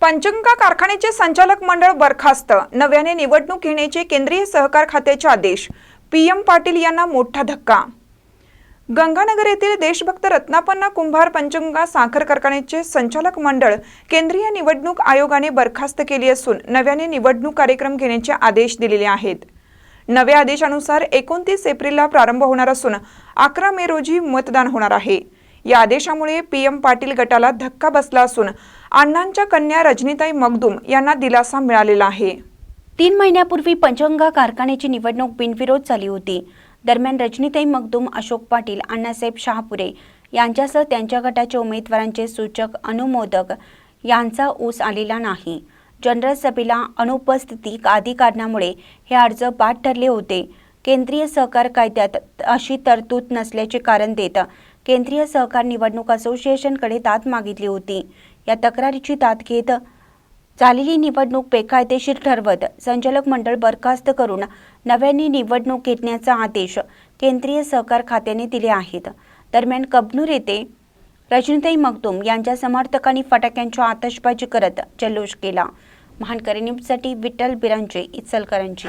पंचगंगा कारखान्याचे संचालक मंडळ बरखास्त. नव्याने निवडणूक घेण्याचे केंद्रीय सहकार खात्याचे आदेश. पी एम पाटील यांना मोठा धक्का. गंगानगर येथील देशभक्त रत्नापन्ना कुंभार पंचगंगा साखर कारखान्याचे संचालक मंडळ केंद्रीय निवडणूक आयोगाने बरखास्त केली असून नव्याने निवडणूक कार्यक्रम घेण्याचे आदेश दिलेले आहेत. नव्या आदेशानुसार एकोणतीस एप्रिलला प्रारंभ होणार असून अकरा मे रोजी मतदान होणार आहे. या आदेशामुळे पीएम पाटील गटाला धक्का बसला असून अण्णांच्या कन्या रजनीताई मगदूम यांना दिलासा मिळालेला आहे. तीन महिन्यापूर्वी पंचगंगा कारखान्याची निवडणूक बिनविरोध झाली होती. दरम्यान रजनीताई मगदूम अशोक पाटील अण्णासाहेब शहापुरे यांच्यासह त्यांच्या गटाच्या उमेदवारांचे सूचक अनुमोदक यांचा ऊस आलेला नाही. जनरल सभेला अनुपस्थिती आदी कारणामुळे हे अर्ज बाद ठरले होते. केंद्रीय सहकार कायद्यात अशी तरतूद नसल्याचे कारण देत केंद्रीय सहकार निवडणूक असोसिएशनकडे दाद मागितली होती. या तक्रारीची दाद घेत झालेली निवडणूक बेकायदेशीर ठरवत संचालक मंडळ बरखास्त करून नव्याने निवडणूक घेण्याचा आदेश केंद्रीय सहकार खात्याने दिले आहेत. दरम्यान कबनूर येथे रजनीताई मगदूम यांच्या समर्थकांनी फटाक्यांची आतषबाजी करत जल्लोष केला. महानकरी न्यूजसाठी विठ्ठल बिरांचे इचलकरांची